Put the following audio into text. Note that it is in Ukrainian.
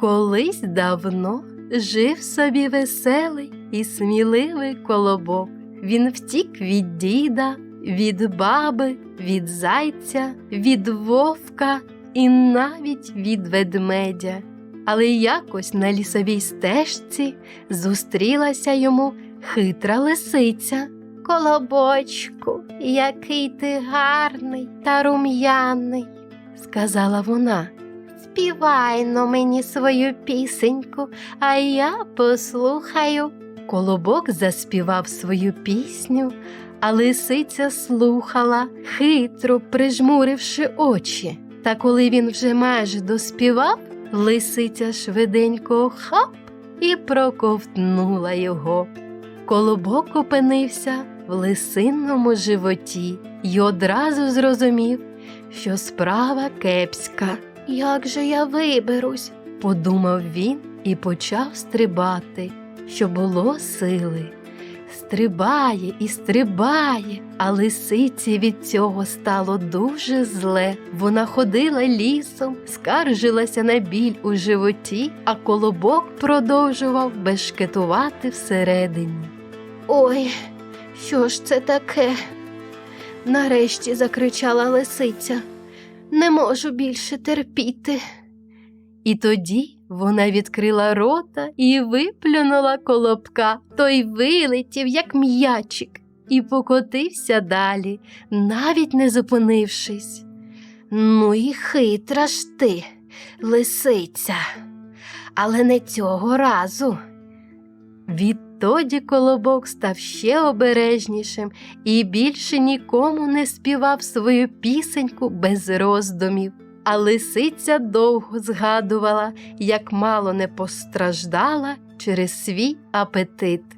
Колись давно жив собі веселий і сміливий колобок. Він втік від діда, від баби, від зайця, від вовка і навіть від ведмедя. Але якось на лісовій стежці зустрілася йому хитра лисиця. Колобочку, який ти гарний та рум'яний, сказала вона. Співай но мені свою пісеньку, а я послухаю. Колобок заспівав свою пісню, а лисиця слухала, хитро прижмуривши очі. Та коли він вже майже доспівав, лисиця швиденько хап і проковтнула його. Колобок опинився в лисинному животі й одразу зрозумів, що справа кепська. Як же я виберусь? подумав він і почав стрибати, що було сили. Стрибає і стрибає, а лисиці від цього стало дуже зле. Вона ходила лісом, скаржилася на біль у животі, а колобок продовжував бешкетувати всередині. Ой, що ж це таке? Нарешті закричала лисиця. Не можу більше терпіти. І тоді вона відкрила рота і виплюнула колобка. Той вилетів, як м'ячик, і покотився далі, навіть не зупинившись. Ну і хитра ж ти, лисиця, але не цього разу. Відтоді колобок став ще обережнішим і більше нікому не співав свою пісеньку без роздумів. А лисиця довго згадувала, як мало не постраждала через свій апетит.